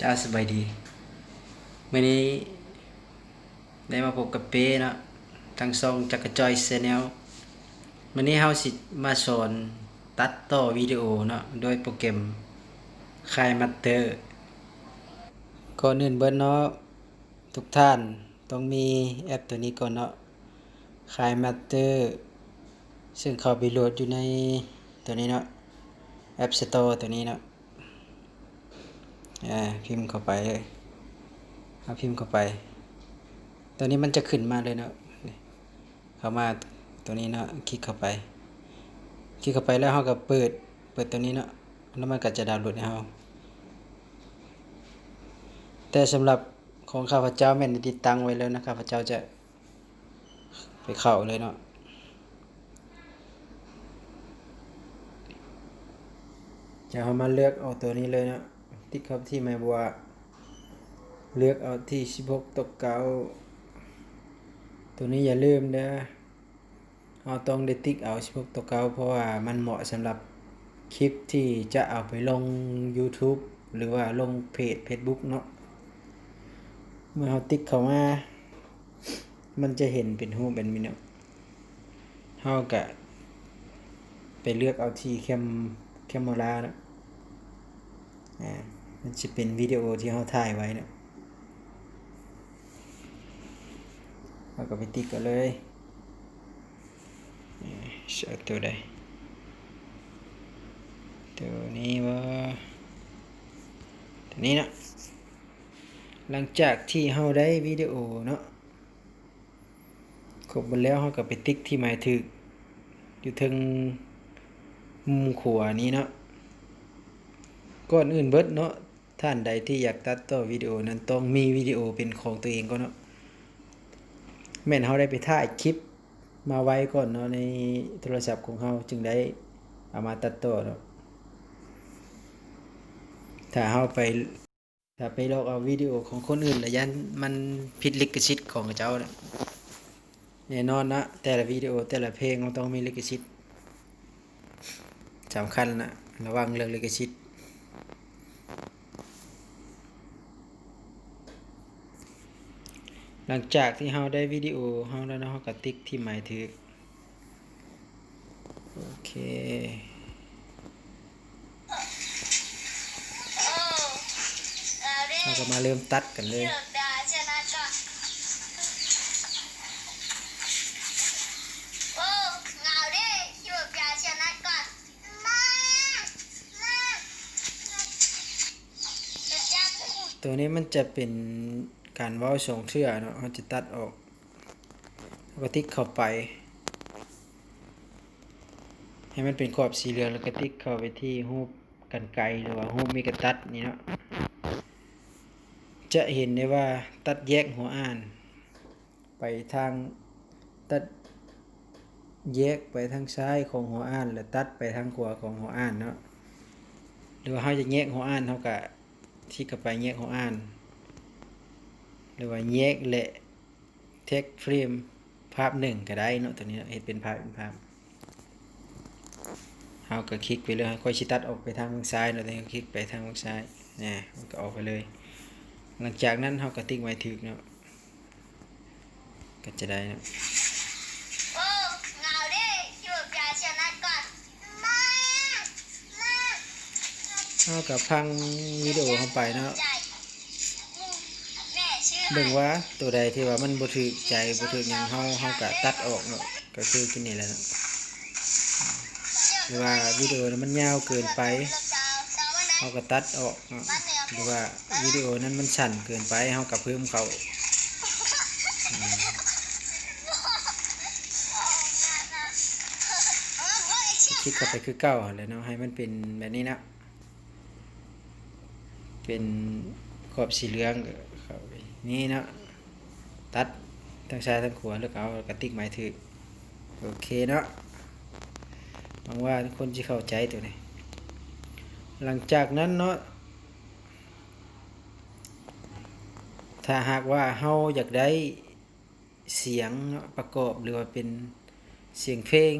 จ้าสบายดีมื่อนี้ได้มาพบกับเป้เนาะทางซองจักรจอยเซนลมื่อนี้เฮาสิมาสอนตัดต่อวิดีโอเนาะโดยโปรแกรม k i m a t e r ก่อนอื่นเบิดเนาะทุกท่านต้องมีแอปตัวนี้ก่อนเนาะ k i m a t e r ซึ่งเขาไปโหลดอยู่ในตัวนี้เนาะ App Store ตัวนี้เนาะ อ่าพิมพ์เข้าไปเลยเอาพิมพ์เข้าไป ตอนนี้มันจะขึ้นมาเลยเนาะเข้ามาตัวนี้เนาะคลิกเข้าไป คลิกเข้าไปแล้วเราก็เปิด เปิดตัวนี้เนาะแล้วมันก็จะดาวน์โหลดให้เราแต่สำหรับของข้าพเจ้าแม่นติดตั้งไว้แล้วนะข้าพเจ้าจะไปเข้าเลยเนาะจะเอามาเลือกเอาตัวนี้เลยเนาะ ติ๊กครับที่หมายบัวเลือกเอาที่16ตกเกาตัวนี้อย่าลืมเด้อเอาต้องได้ติ๊กเอา16ตกเกาเพราะว่ามันเหมาะสำหรับคลิปที่จะเอาไปลง YouTube หรือว่าลงเพจ Facebook เนาะเมื่อเราติ๊กเข้ามา มันจะเห็นเป็นรูปเป็นมิเนาะเฮาก็ไปเลือกเอาที่แคมแคมเมราเนาะอ่า มันจะเป็นวิดีโอที่เขาถ่ายไว้เนะเราก็ไปติ๊กกันเลยอ่าเชือกตัวใดตัวนี้ว่าตัวนี้เนาะหลังจากที่เราได้วิดีโอเนาะครบหมดแล้วเราก็ไปติ๊กที่หมายถึกอยู่ทางมุมขวานี้เนาะก่อนอื่นเบิดเนาะ ท่านใดที่อยากตัดต่อวิดีโอนั้นต้องมีวิดีโอเป็นของตัวเองก่อนเนาะแม่นเฮาได้ไปถ่ายคลิปมาไว้ก่อนเนาะในโทรศัพท์ของเฮาจึงได้เอามาตัดต่อเนาะถ้าเฮาไปถ้าไปลอกเอาวิดีโอของคนอื่นล้วยันมันผิดลิขสิทธิ์ของเจ้าเนะแน่นอนนะแต่ละวิดีโอแต่ละเพลงมันต้องมีลิขสิทธิ์สำคัญนะระวังเรื่องลิขสิทธิ์ หลังจากที่เราได้วิดีโอเราแล้วเนาะเราก็ติ๊กที่หมายถึงโอเคเราก็มาเริ่มตัดกันเลยตัวนี้มันจะเป็น การเว้าส่งเทื่อเนาะเราจะตัดออกแล้วก็ติ๊กเข้าไป ให้มันเป็นขอบสีเหลืองแล้วก็ติ๊กเข้าไปที่รูกันไกรหรือว่ารูมีกระตัดนี่เนาะจะเห็นได้ว่าตัดแยกหัวอ่าน ไปทางตัดแยกไปทางซ้ายของหัวอ่าน แล้วตัดไปทางขวาของหัวอ่านเนาะหรือว่าเราจะแยกหัวอ่านเท่ากับที่เข้าไปแยกหัวอ่าน หรือว่าแยกและเทคเฟรมภาพหนึ่งก็ได้เนาะตัวนี้เห็นเป็นภาพเป็นภาพเราก็คลิกไปเลยค่อยชิตัดออกไปทางซ้ายเนาะตัวนี้ก็คลิกไปทางซ้ายเนี่ยมันก็ออกไปเลย หลังจากนั้นเราก็ติ๊กไว้ถึกเนาะก็จะได้เนาะเรากับพังวิดีโอเข้าไปเนาะ เบิ่งว่าตัวใดที่ว่ามันบ่ถูกใจบ่ถูกหยังเฮาเฮาก็ตัดออกเนาะก็คือตัวนี้แหละเนาะหรือว่าวิดีโอนั้นมันยาวเกินไปเฮาก็ตัดออกเนาะหรือว่าวิดีโอนั้นมันสั้นเกินไปเฮาก็เพิ่มเขาคลิกเข้าไปคือเก่าแหละเนาะให้มันเป็นแบบนี้นะเป็นขอบสีเหลือง นี่เนาะตัดทั้งซ้ายทั้งขวาเลือกเอากระติกหมายถึงโอเคเนาะหวังว่าทุกคนจะเข้าใจตัวนี้หลังจากนั้นเนาะถ้าหากว่าเฮาอยากได้เสียงประกอบหรือว่าเป็นเสียงเพลง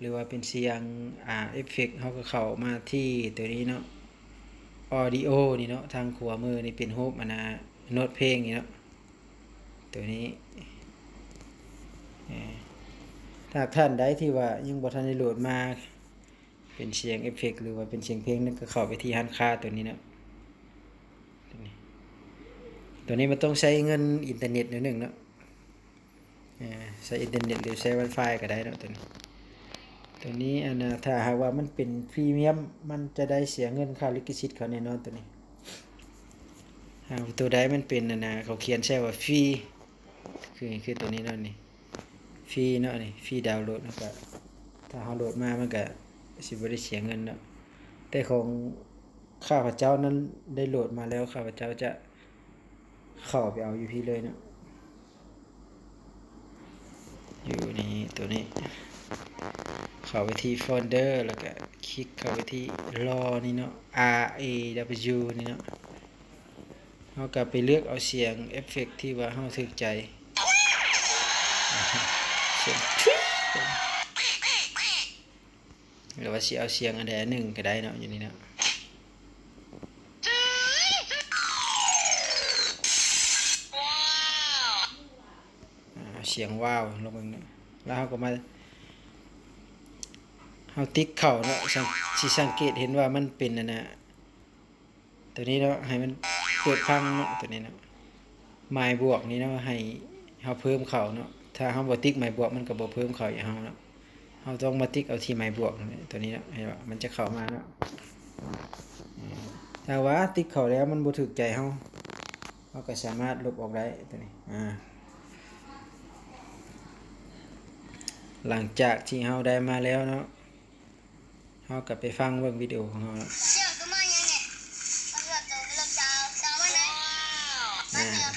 หรือว่าเป็นเสียงอ่าเอฟเฟกต์เฮาก็เข้ามาที่ตัวนี้เนาะออดิโอนี่เนาะทางขวามือนี่เป็นรูปอันนะ โน้ตเพลงนี่เนาะตัวนี้ ถ้าท่านใดที่ว่ายังบทันได้โหลดมา เป็นเสียงเอฟเฟกหรือว่าเป็นเสียงเพลงนั่นก็เข้าไปที่ฮันค่าตัวนี้เนาะตัวนี้มันต้องใช้เงินอินเทอร์เน็ตนิดหนึ่งเนาะใช้อินเทอร์เน็ตหรือใช้ Wi-Fi ก็ได้เนาะตัวนี้ตัวนี้อันนะถ้าหากว่ามันเป็นพรีเมียมมันจะได้เสียเงินค่าลิขสิทธิ์เขาแน่นอนตัวนี้ หาตัวใดมันเป็นอันนะเขาเขียนใช่ว่าฟรีคือคือตัวนี้เนาะนี่ฟรีเนาะนี่ฟรีดาวน์โหลดเนาะก็ถ้าเขาโหลดมามันก็สิบ่ได้เสียเงินเนาะแต่ของข้าพเจ้านั้นได้โหลดมาแล้วข้าพเจ้าจะเข้าไปเอาอยู่พี่เลยเนาะอยู่นี่ตัวนี้ เข้าไปที่โฟลเดอร์แล้วก็คลิกเข้าไปที่รอนี่เนาะ R A W นี่เนาะ เราก็ไปเลือกเอาเสียงเอฟเฟกต์ที่ว่าเราถึกใจเสียงหรือว่าสิเอาเสียงอันใดอันหนึ่งก็ได้เนาะอยู่นี่เนาะเสียงว้าวลงไปเนาะแล้วเราก็มาเฮาติ๊กเข้าเนาะสังสิสังเกตเห็นว่ามันเป็นนั่นน่ะตัวนี้เนาะให้มัน เปิดพังเนาะตัวนี้เนาะหมายบวกนี่เนาะให้เฮาเพิ่มเข้าเนาะถ้าเฮาบ่ติ๊กหมายบวกมันก็บ่เพิ่มเข้าอย่างเฮาเนาะเฮาต้องมาติ๊กเอาที่หมายบวกนี่ตัวนี้เนาะให้ว่ามันจะเข้ามาเนาะถ้าว่าติ๊กเข้าแล้วมันบ่ถูกใจเฮาเฮาก็สามารถลบออกได้ตัวนี้อ่าหลังจากที่เฮาได้มาแล้วเนาะเขากลับไปฟังเบิ่งวิดีโอของเขาเชื่อก็มายั จอพวก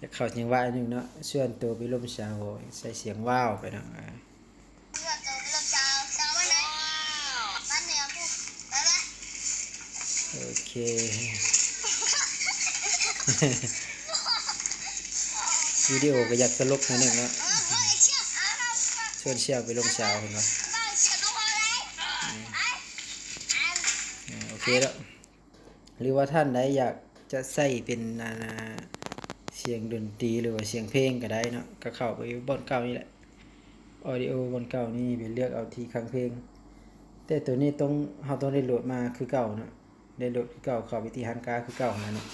จะเข้าจังหวะหนึงเนาะส่วนตัวไปลมสาวใส่เสียงว้าวไปเนาะโอเควิดีโอก็อยากตลกหนิดนึงเนาะชวนเชี่ยวไปลมสาวเห็นปะเอาเชื่อก็พอเลยไอ้ไอ้อ่าโอเคแล้วหรือว่าท่านใดอยาก จะใส่เป็นนานาเสียงดนตรีหรือว่าเสียงเพลงก็ได้เนาะก็เข้าไปบนเก่านี่แหละออดิโอบนเก่านี่ไปเลือกเอาที่คังเพลง แต่ตัวนี้ต้องเราต้องได้โหลดมาคือเก่าเนาะได้โหลดคือเก่าเข้าไปที่ฮันกาคือเก่าของมันเนาะ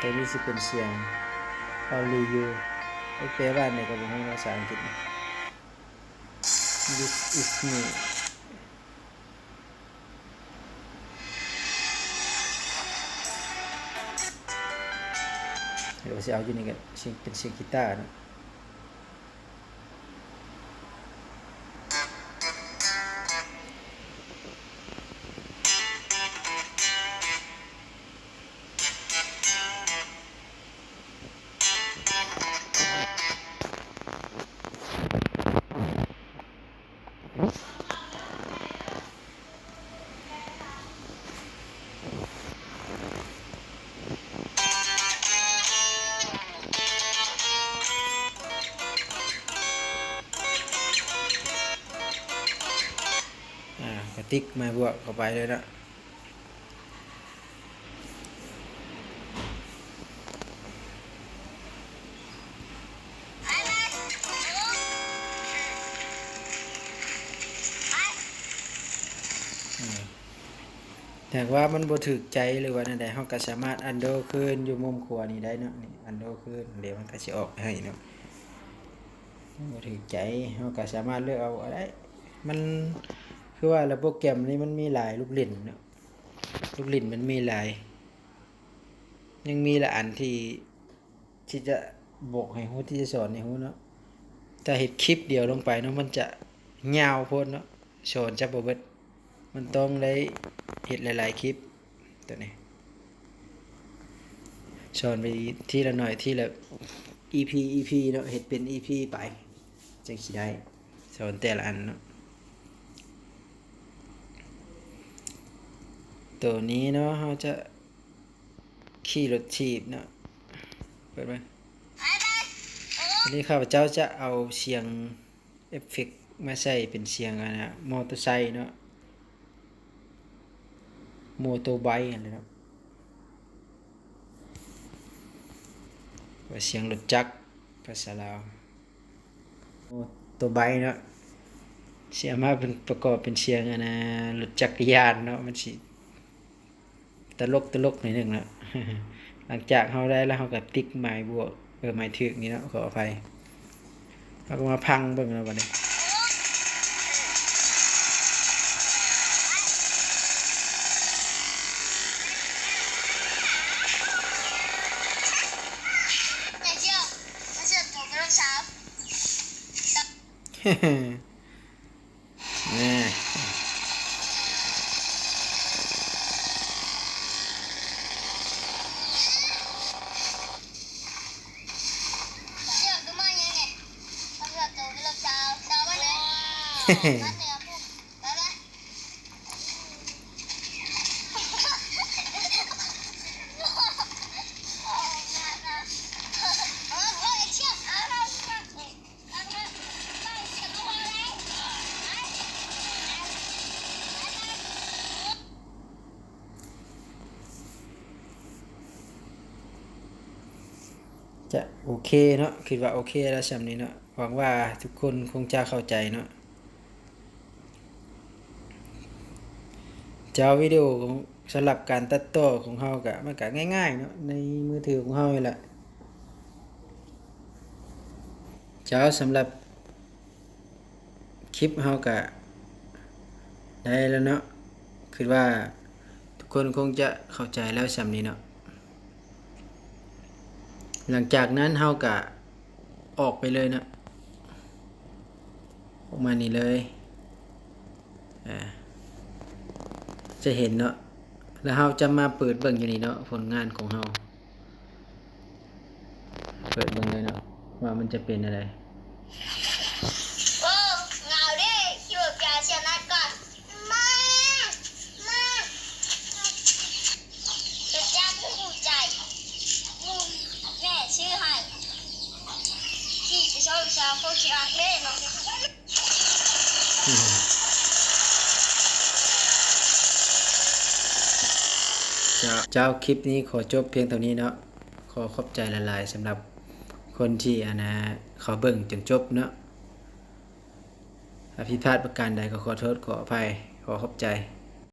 ตัวนี้สิเป็นเสียง only you ไม่แปลว่าในกับผมภาษาอังกฤษนะ this is me เดี๋ยวจะเตาร์เนาะอ่ากระติกมาบวกเข้าไปเลยนะแต่ว่ามันบ่ถึกใจหรือว่านั่นใดเฮาก็สามารถอันโดขึ้นอยู่มุมขวานี่ได้เนาะนี่อันโดขึ้นเดี๋ยวมันก็สิออกให้เนาะบ่ถึกใจเฮาก็สามารถเลือกเอาอะไรมัน คือว่าระบบโปรแกรมนี้มันมีหลายลูกเล่นเนาะลูกเล่นมันมีหลาย ยังมีละอันที่ที่จะบอกให้ฮู้ที่จะสอนให้ฮู้เนาะถ้าเฮ็ดคลิปเดียวลงไปเนาะมันจะยาวโพดเนาะสอนจะบ่เบิดมันต้องได้เห็ดหลาย ๆ คลิปตัวนี้สอนไปที่ละหน่อยที่ละ EP EP เนาะเห็ดเป็น EP ไปจังสิได้สอนแต่ละอันเนาะ ตัวนี้เนาะเราจะขี่รถถีบเนาะเปิดไหมไอ้ไอ้อันนี้ข้าพเจ้าจะเอาเสียงเอฟเฟกต์มาใส่เป็นเสียงอะนะมอเตอร์ไซค์เนาะโมโตไบค์อะไรเนาะว่าเสียงรถจักรภาษาลาวโมโตไบค์เนาะเสียมาเป็นประกอบเป็นเสียงอะนะรถจักรยานเนาะมันสิ ตลกตลกหน่อยหนึ่งนะหลังจากเขาได้แล้วเขาก็ติ๊กไม้บวกเออไม้ถึกนี่เนาะขออภัยเขาก็มาพังเบิ่งแล้ววันนี้เชี่ยวไม่เชื่อตัวกระโดดเช้า แน่ เชื่อก็มายังไงไม่เชื่อตัวกระโดดเช้าเช้าวันไหนวันเหนือปุ๊บไปไหมเออเออเชี่ยวเอาเอาเอาเอาเอาไปเชื่อตัวอะไร จะโอเคเนาะคิดว่าโอเคแล้วสำนี้เนาะหวังว่าทุกคนคงจะเข้าใจเนาะ จะเอาวิดีโอของสำหรับการตัดต่อของเฮากะมันก็ง่ายๆเนาะในมือถือของเฮานี่แหละจะเอาสำหรับคลิปเฮากะได้แล้วเนาะคิดว่าทุกคนคงจะเข้าใจแล้วสำนี้เนาะหลังจากนั้นเฮากะออกไปเลยนะออกมานี่เลยอ่า จะเห็นเนาะแล้วเฮาจะมาเปิดเบิ่งอยู่นี่เนาะผลงานของเฮาเปิดเบิ่งเลยเนาะว่ามันจะเป็นอะไรโอ้เหงาดิคิดว่าแกเชียร์นัดก่อนมามาจะแจ้งผู้ใจแม่ชื่อให้ที่จะชอบชาวโคชิอาเล่น้อง เจ้าคลิปนี้ขอจบเพียงเท่านี้เนาะขอขอบใจละลายๆสำหรับคนที่อนะเขาเบิ่งจนจบเนาะถ้าผิดพลาดประการใดก็ขอโทษขออภัยขอขอบใจ